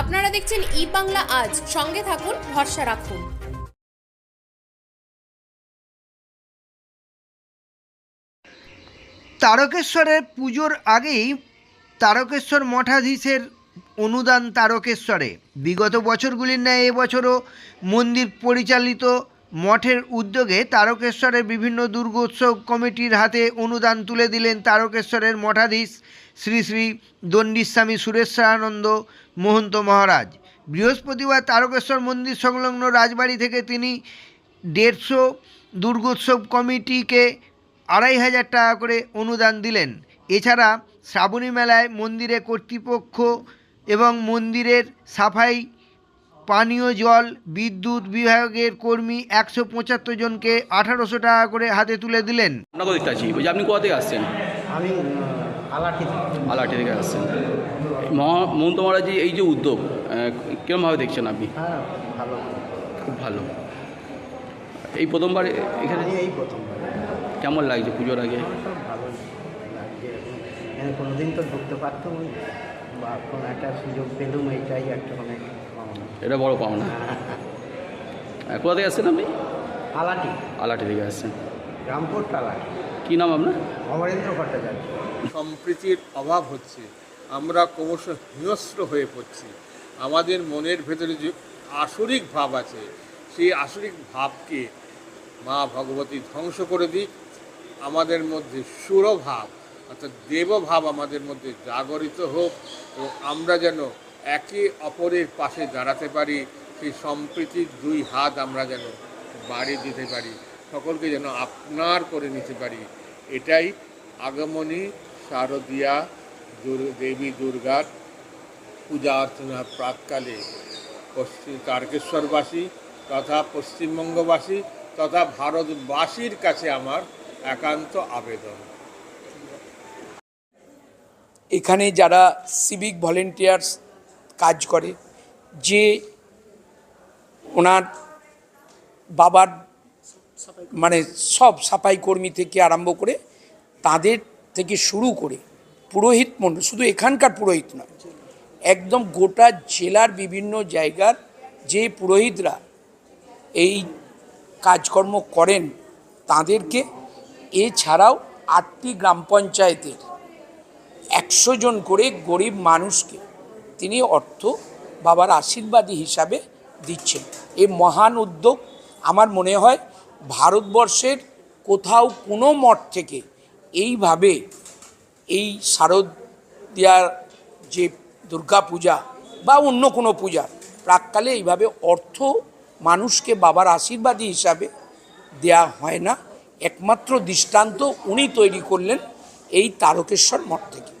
আপনারা দেখছেন ই বাংলা আজ। সঙ্গে থাকুন, ভরসা রাখুন। তারকেশ্বরের পুজোর আগেই তারকেশ্বর মঠাধীশের অনুদান তারকেশ্বরে। বিগত বছরগুলির ন্যায় এবছরও মন্দির পরিচালিত মঠের উদ্যোগে তারকেশ্বরের বিভিন্ন দুর্গোৎসব কমিটির হাতে অনুদান তুলে দিলেন তারকেশ্বরের মঠাধীশ শ্রী শ্রী দণ্ডিস্বামী সুরেশ্বরানন্দ মহন্ত মহারাজ। বৃহস্পতিবার তারকেশ্বর মন্দির সংলগ্ন রাজবাড়ি থেকে তিনি দেড়শো দুর্গোৎসব কমিটিকে আড়াই হাজার টাকা করে অনুদান দিলেন। এছাড়া শ্রাবণী মেলায় মন্দিরে কর্তৃপক্ষ এবং মন্দিরের সাফাই পানীয় জল বিদ্যুৎ বিভাগের কর্মী একশো পঁচাত্তর জনকে আঠারোশো টাকা করে হাতে তুলে দিলেন। আছি বলছি আপনি কোথা থেকে আসছেন? আমি আলাঠি থেকে। আলাটি থেকে আসছেন। মহা মমতা মহারাজি এই যে উদ্যোগ কিরমভাবে দেখছেন আপনি? হ্যাঁ ভালো। খুব ভালো। এই প্রথমবার এখানে? এই প্রথমবার। কেমন লাগছে পুজোর আগে? ভালো এখানে কোনোদিন তো ঢুকতে পারতাম বা কোনো একটা সুযোগ পেলুম এইটাই একটা অনেক পাওনা। এটা বড় পাওনা। কোথা থেকে আসছেন আপনি? আলাটি আলাটি থেকে আসছেন। রামপুর আলাটি কী নাম আপনার? অমরেন্দ্র ভট্টাচার্য। সম্প্রীতির অভাব হচ্ছে। আমরা ক্রমশ হিংস্র হয়ে পড়ছি। আমাদের মনের ভেতরে যে আসরিক ভাব আছে সেই আসরিক ভাবকে মা ভগবতী ধ্বংস করে দিক। আমাদের মধ্যে সুরভাব অর্থাৎ দেবভাব আমাদের মধ্যে জাগরিত হোক এবং আমরা যেন একে অপরের পাশে দাঁড়াতে পারি, সেই সম্প্রীতির দুই হাত আমরা যেন বাড়িয়ে দিতে পারি, সকলকে যেন আপনার করে নিতে পারি। এটাই আগমনী শারদীয়া দেবী দুর্গার পূজা অর্চনার প্রাককালে পশ্চিম তারকেশ্বরবাসী তথা পশ্চিমবঙ্গবাসী তথা ভারতবাসীর কাছে আমার একান্ত আবেদন। এখানে যারা সিভিক ভলেন্টিয়ার্স কাজ করে, যে ওনার বাবার মানে সব সাফাই কর্মী থেকে আরম্ভ করে তাদের থেকে শুরু করে পুরোহিত মণ্ডল শুধু এখানকার পুরোহিত নয়, একদম গোটা জেলার বিভিন্ন জায়গার যে পুরোহিতরা এই কাজকর্ম করেন তাদেরকে, এছাড়াও আটটি গ্রাম পঞ্চায়েতের একশো জন করে গরিব মানুষকে তিনি অর্থ বাবার আশীর্বাদী হিসাবে দিচ্ছেন। এই মহান উদ্যোগ আমার মনে হয় ভারতবর্ষের কোথাও কোনো মঠ থেকে এইভাবে এই শারদীয়ার যে দুর্গা পূজা বা অন্য কোনো পূজা, প্রাককালে এইভাবে অর্থ মানুষকে বাবার আশীর্বাদী হিসাবে দেয়া হয় না। একমাত্র দৃষ্টান্ত উনি তৈরি করলেন এই তারকেশ্বর মঠ থেকে।